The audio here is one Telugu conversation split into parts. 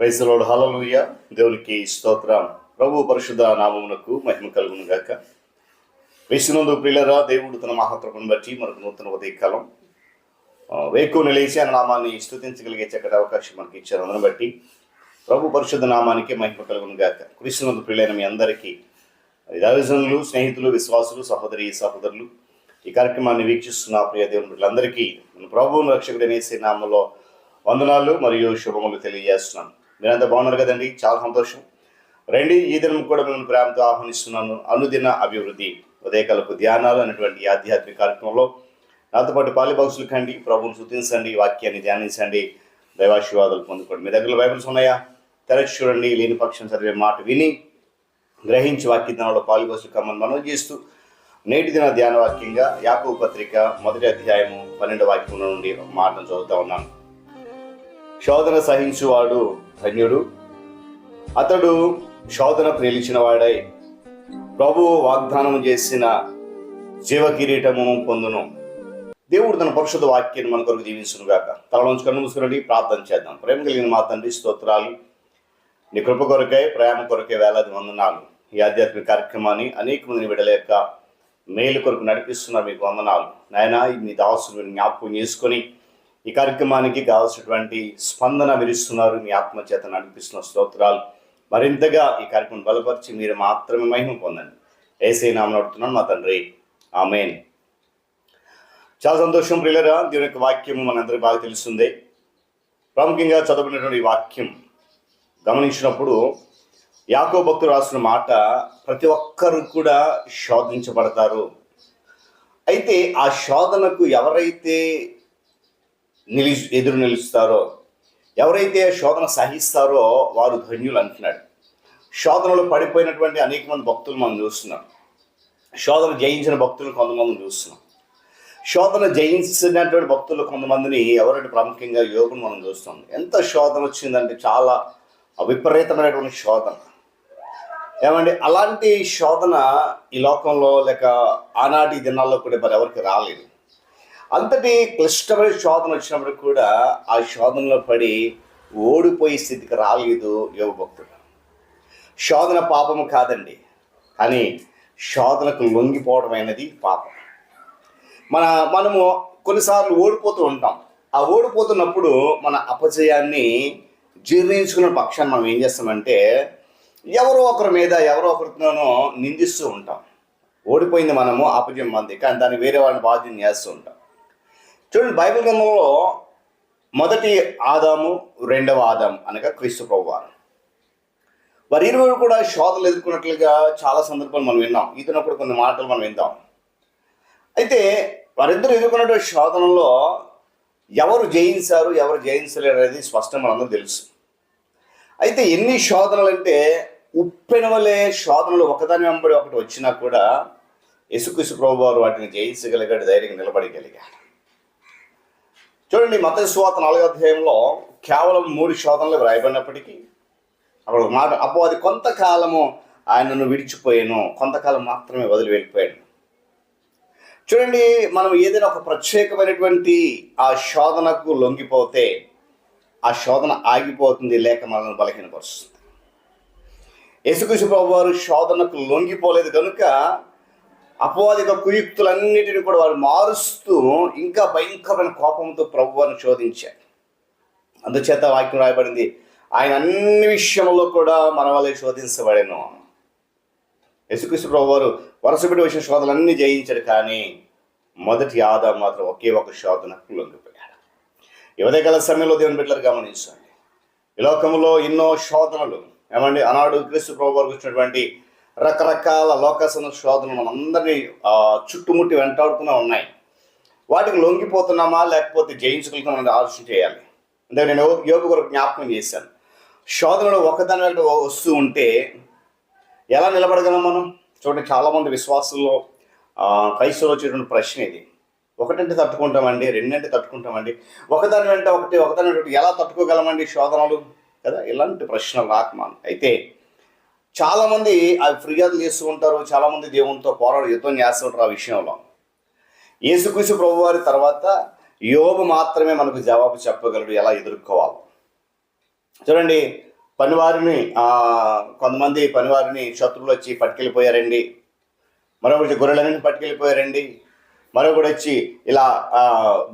రైతులోడు హలలుయ దేవునికి స్తోత్రం. ప్రభు పరిశుద్ధ నామమునకు మహిమ కలుగును గాక. వేసినందు ప్రియులరా దేవుడు తన మహాకృపను బట్టి మనకు నూతన ఉదయకాలం. వేకు నిలిచి ఆయన నామాన్ని స్థుతించగలిగే చక్కటి అవకాశం మనకి ఇచ్చారు. బట్టి ప్రభు పరిశుద్ధ నామానికి మహిమ కలుగును గాక. కృష్ణనందు ప్రియులైన మీ అందరికీ దైవజనులు స్నేహితులు విశ్వాసులు సహోదరి సహోదరులు ఈ కార్యక్రమాన్ని వీక్షిస్తున్న ప్రియ దేవుని బిడ్డలందరికీ మన ప్రభువును రక్షకుడనేసే నామంలో వందనాలు మరియు శుభములు తెలియజేస్తున్నాను. మీరంతా బాగున్నారు కదండి. చాలా సంతోషం. రండి ఈ దినం కూడా మిమ్మల్ని ప్రేమతో ఆహ్వానిస్తున్నాను. అనుదిన అభివృద్ధి ఉదయకాలపు ధ్యానాలు అనేటువంటి ఆధ్యాత్మిక కార్యక్రమంలో. నాతో పాటు పాలిబాక్సులు కండి ప్రభువులు శుతించండి వాక్యాన్ని ధ్యానించండి. దైవాశీర్వాదాలు పొందుకోండి. మీ దగ్గర బైబిల్స్ ఉన్నాయా? తెరచి చూడండి లేని పక్షం చదివే మాట విని గ్రహించి వాక్య దినంలో పాలుగోసు కమ్మని మనం చేస్తూ నేటి దిన ధ్యాన వాక్యంగా యాకూ పత్రిక మొదటి అధ్యాయము పన్నెండు వాక్యం నుండి మాటను చదువుతా ఉన్నాను. శోధన సహించువాడు ధన్యుడు. అతడు శోధన ప్రేలిచిన వాడై వాగ్దానం చేసిన జీవ కిరీటము పొందును. దేవుడు తన పరిశుద్ధ వాక్యాన్ని మన కొరకు దీవించును గాక తలలోంచి కన్ను మూసుకురండి ప్రార్థన చేద్దాం. ప్రేమ కలిగిన మా తండ్రి స్తోత్రాలు. నీ కృప కొరకై ప్రేమ కొరకే వేలాది వందనాలు. ఈ ఆధ్యాత్మిక కార్యక్రమాన్ని అనేక మందిని విడలేక మేలు కొరకు నడిపిస్తున్న మీకు వందనాలు. నాయన మీ దాసులు జ్ఞాపకం చేసుకొని ఈ కార్యక్రమానికి కావాల్సినటువంటి స్పందన విరుస్తున్నారు మీ ఆత్మచేత నడిపిస్తున్న స్తోత్రాలు. మరింతగా ఈ కార్యక్రమం బలపరిచి మీరు మాత్రమే మహిమ పొందండి. ఏసై నామం నడుతున్నాను మా తండ్రి. ఆమెన్. చాలా సంతోషం ప్రియులరా దీని యొక్క వాక్యం మనందరికీ బాగా తెలుస్తుంది. ప్రాముఖ్యంగా చదువుకున్నటువంటి వాక్యం గమనించినప్పుడు యాకో భక్తులు రాసిన మాట ప్రతి ఒక్కరు కూడా శోధించబడతారు. అయితే ఆ శోధనకు ఎవరైతే నిలి ఎదురు నిలుస్తారో ఎవరైతే శోధన సహిస్తారో వారు ధన్యులు అంటున్నాడు. శోధనలో పడిపోయినటువంటి అనేక మంది భక్తులు మనం చూస్తున్నాం. శోధన జయించిన భక్తులు కొంతమందిని చూస్తున్నాం. శోధన జయించినటువంటి భక్తులు కొంతమందిని ఎవరంటే ప్రాముఖ్యంగా యోగులు మనం చూస్తాం ఎంత శోధన వచ్చిందంటే చాలా విపరీతమైనటువంటి శోధన. ఏమండి అలాంటి శోధన ఈ లోకంలో లేక ఆనాటి దినాల్లో కూడా మరి ఎవరికి రాలేదు. అంతటి క్లిష్టమైన శోధన వచ్చినప్పుడు కూడా ఆ శోధనలో పడి ఓడిపోయే స్థితికి రాలేదు యోగభక్తుడు శోధన పాపము కాదండి అని శోధనకు లొంగిపోవడం అనేది పాపం. మన మనము కొన్నిసార్లు ఓడిపోతూ ఉంటాం. ఆ ఓడిపోతున్నప్పుడు మన అపజయాన్ని జీర్ణించుకున్న పక్షాన్ని మనం ఏం చేస్తామంటే ఎవరో ఒకరి మీద ఎవరో ఒకరితోనో నిందిస్తూ ఉంటాం. ఓడిపోయింది మనము అపజయం మంది కానీ దాన్ని వేరే వాళ్ళని బాధ్యత చేస్తూ ఉంటాం. చూడండి బైబిల్ గ్రంథంలో మొదటి ఆదాము రెండవ ఆదాం అనగా క్రీస్తు ప్రభువారు. వారి ఇరువురు కూడా శోధనలు ఎదుర్కొన్నట్లుగా చాలా సందర్భాలు మనం విన్నాం. ఇతను కూడా కొన్ని మాటలు మనం విందాం. అయితే వారిద్దరు ఎదుర్కొన్నటువంటి శోధనలో ఎవరు జయించారు ఎవరు జయించలేరు అనేది స్పష్టం మనందరూ తెలుసు. అయితే ఎన్ని శోధనలు అంటే ఉప్పెన వలె శోధనలు ఒకదాని వెంబడి ఒకటి వచ్చినా కూడా ఇసుకుసు ప్రభు వారు వాటిని జయించగలిగాడు ధైర్యంగా నిలబడగలిగాడు. చూడండి మత స్వాత నాలుగో అధ్యాయంలో కేవలం మూడు శోధనలు వ్రాయబడినప్పటికీ అక్కడ ఒక మాట అప్పుడు అది కొంతకాలము ఆయనను విడిచిపోయాను కొంతకాలం మాత్రమే వదిలి వెళ్ళిపోయాను. చూడండి మనం ఏదైనా ఒక ప్రత్యేకమైనటువంటి ఆ శోధనకు లొంగిపోతే ఆ శోధన ఆగిపోతుంది లేక మనల్ని బలహీనపరుస్తుంది. యశుకృష్ణ ప్రభు వారు శోధనకు లొంగిపోలేదు కనుక అపవాదిక కుయుక్తులన్నిటిని కూడా వారు మారుస్తూ ఇంకా భయంకరమైన కోపంతో ప్రభువారిని శోధించారు. అందుచేత వాక్యం రాయబడింది ఆయన అన్ని విషయంలో కూడా మన వల్లే శోధించబడేను. యశుకృష్ణ ప్రభు వారు వరుసపెట్టి వచ్చిన శోధనలన్నీ జయించాడు కానీ మొదటి ఆదా మాత్రం ఒకే ఒక శోధనకు లొంగిపోయాడు. ఎవరే గల సమయంలో దేవుని బిడ్డలు గమనించండి. ఈ లోకంలో ఎన్నో శోధనలు ఏమండి? ఆనాడు క్రీస్తు ప్రభు వారికి వచ్చినటువంటి రకరకాల లోకాసన శోధనలు మనందరినీ చుట్టుముట్టి వెంటాడుతూనే ఉన్నాయి. వాటికి లొంగిపోతున్నామా లేకపోతే జయించుకుంటున్నామని ఆలోచన చేయాలి. అంటే నేను యోగ కొరకు జ్ఞాపకం చేశాను. శోధనలు ఒకదాని వెంట వస్తూ ఉంటే ఎలా నిలబడగలం మనం? చూడండి చాలామంది విశ్వాసంలో క్రైస్తవులు వచ్చేటువంటి ప్రశ్న ఇది. ఒకటంటే తట్టుకుంటామండి రెండంటే తట్టుకుంటామండి. ఒకదాని వెంట ఒకటి ఒకదాని ఒకటి ఎలా తట్టుకోగలమండి శోధనలు? కదా ఇలాంటి ప్రశ్నలు రాకమాను అయితే చాలామంది అవి ఫిర్యాదులు చేస్తూ ఉంటారు చాలామంది దేవునితో పోరాడు యుద్ధం చేస్తుంటారు ఆ విషయంలో. యేసుకృషి ప్రభు వారి తర్వాత యోబు మాత్రమే మనకు జవాబు చెప్పగలడు ఎలా ఎదుర్కోవాలి. చూడండి పనివారిని కొంతమంది పనివారిని శత్రువులు వచ్చి పట్టుకెళ్ళిపోయారండి. మరొకటి గొర్రెలన్నీ పట్టుకెళ్ళిపోయారండి. మరొకటి వచ్చి ఇలా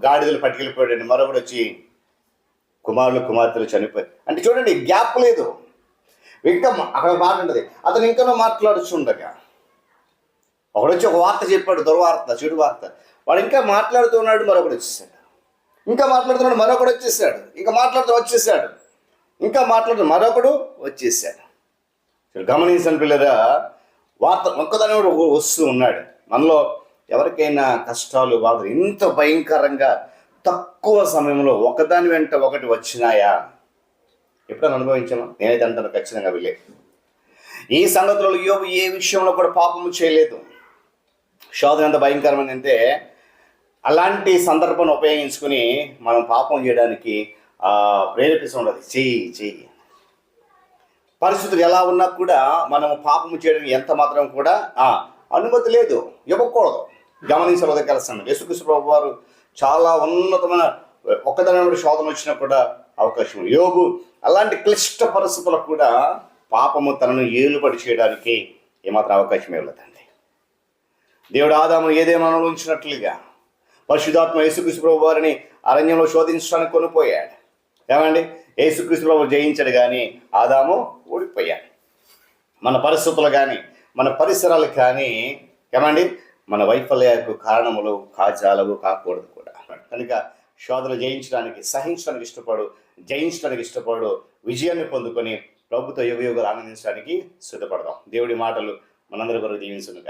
గాడిదలు పట్టుకెళ్ళిపోయాడండి మరొకటి వచ్చి కుమారులు కుమార్తెలు చనిపోయారు. అంటే చూడండి గ్యాప్ లేదు. ఇంకా అక్కడ మాట ఉంటుంది. అతను ఇంకా మాట్లాడుచుండగా ఒకడు వచ్చి ఒక వార్త చెప్పాడు దుర్వార్త చెడు వార్త. వాడు ఇంకా మాట్లాడుతున్నాడు మరొకడు వచ్చేసాడు. ఇంకా మాట్లాడుతున్నాడు మరొకడు వచ్చేసాడు. ఇంకా మాట్లాడుతూ వచ్చేసాడు. ఇంకా మాట్లాడుతూ మరొకడు వచ్చేసాడు. గమనించిన గమనించండి పిల్లరా వార్త ఒక్కదాని వస్తూ ఉన్నాడు. మనలో ఎవరికైనా కష్టాలు బాధలు ఇంత భయంకరంగా తక్కువ సమయంలో ఒకదాని వెంట ఒకటి వచ్చినాయా? ఎప్పుడైనా అనుభవించామా? నేనైతే అంటాను ఖచ్చితంగా వెళ్ళే. ఈ సంగతులలో యోబు ఏ విషయంలో కూడా పాపము చేయలేదు. శోధన ఎంత భయంకరమైనంటే అలాంటి సందర్భాన్ని ఉపయోగించుకుని మనం పాపం చేయడానికి ప్రేరేపిస్తూ ప్రేరేపిస్తుండదు చెయ్యి చెయ్యి పరిస్థితులు ఎలా ఉన్నా కూడా మనము పాపము చేయడం ఎంత మాత్రం కూడా అనుమతి లేదు. ఇవ్వకూడదు. గమనించవలసిన కలిసి యేసుకృష్ణ ప్రభు వారు చాలా ఉన్నతమైన ఒక్కదాని శోధన వచ్చినా కూడా అవకాశం యోగు అలాంటి క్లిష్ట పరిస్థితులకు కూడా పాపము తనను ఏలుబడి చేయడానికి ఏమాత్రం అవకాశం ఇవ్వలేదండి దేవుడు ఆదాము ఏదేమో అనుభవించినట్లుగా పరిశుధాత్మ యేసుక్రీస్తు ప్రభు వారిని అరణ్యంలో శోధించడానికి కొనిపోయాడు. ఏమండి? యేసుక్రీస్తు ప్రభు జయించాడు కానీ ఆదాము ఓడిపోయాడు. మన పరిస్థితులు కానీ మన పరిసరాలు కానీ ఏమండి? మన వైఫల్యాలకు కారణములు కాచాలవు కాకూడదు కూడా. కనుక శోధన జయించడానికి సహించడానికి ఇష్టపడు జయించడానికి ఇష్టపడు విజయాన్ని పొందుకొని ప్రభుత్వ యుగ యుగాలు ఆనందించడానికి సిద్ధపడదాం. దేవుడి మాటలు మనందరి కొరకు దీవించును